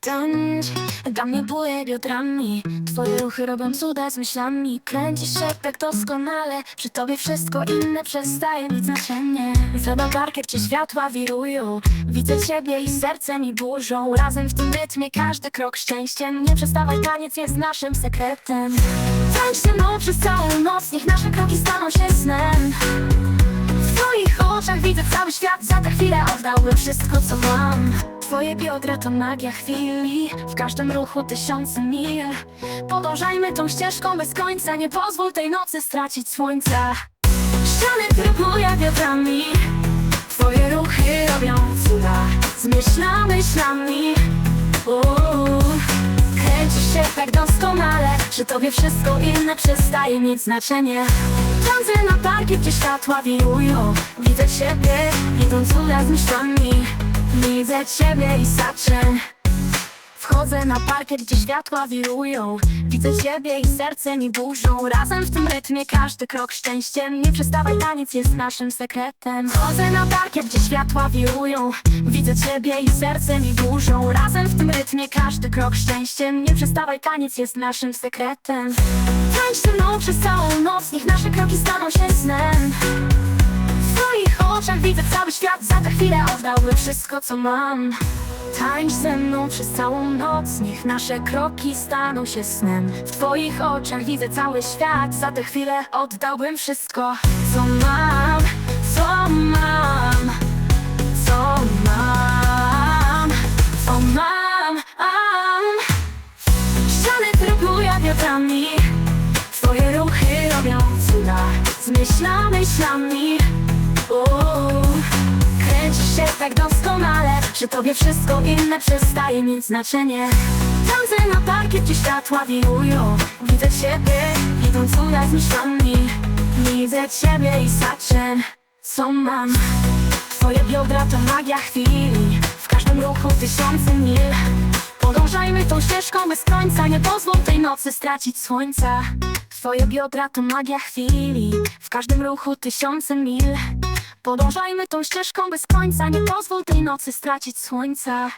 Tańcz, dla mnie buje biodrami. Twoje ruchy robią cuda z myślami. Kręcisz się tak doskonale. Przy tobie wszystko inne przestaje mieć znaczenie. Zada parkiet czy światła wirują. Widzę ciebie i serce mi burzą. Razem w tym rytmie każdy krok szczęściem Nie przestawaj, taniec jest naszym sekretem. Tańcz ze mną przez całą noc. Niech nasze kroki staną się snem. W twoich oczach widzę cały świat. Za tę chwilę oddałbym wszystko co mam Twoje biodra to magia chwili. W każdym ruchu tysiące mil. Podążajmy tą ścieżką bez końca. Nie pozwól tej nocy stracić słońca. Ściany trybuję biodrami Twoje ruchy robią cuda Z myśla myślami. Uuu. Kręcisz się tak doskonale Że tobie wszystko inne przestaje mieć znaczenie. Tańczę na parkie, gdzie światła wirują. Widzę ciebie, idą cuda z myślami Widzę ciebie i saczę Wchodzę na parkiet, gdzie światła wirują. Widzę ciebie i serce mi burzą. Razem w tym rytmie każdy krok szczęściem. Nie przestawaj, taniec jest naszym sekretem. Wchodzę na parkiet, gdzie światła wirują. Widzę ciebie i serce mi burzą. Razem w tym rytmie każdy krok szczęściem. Nie przestawaj, taniec jest naszym sekretem. Tańcz ze mną przez całą noc Niech nasze kroki staną się snem. W twoich oczach widzę cały świat Za chwilę oddałbym wszystko co mam. Tańcz ze mną przez całą noc Niech nasze kroki staną się snem. W twoich oczach widzę cały świat Za tę chwilę oddałbym wszystko co mam Co mam Co mam Co mam. Am. Ściany trybuję biodrami Twoje ruchy robią cuda Z myśla myślami Kręcisz się tak doskonale Że tobie wszystko inne przestaje mieć znaczenie. Tańczę na parkiet, gdzie światła wirują Widzę ciebie, idą cuda z myślami. Widzę ciebie i saczę Co mam? Twoje biodra to magia chwili W każdym ruchu tysiące mil. Podążajmy tą ścieżką bez końca Nie pozwól tej nocy stracić słońca. Twoje biodra to magia chwili W każdym ruchu tysiące mil Podążajmy tą ścieżką bez końca. Nie pozwól tej nocy stracić słońca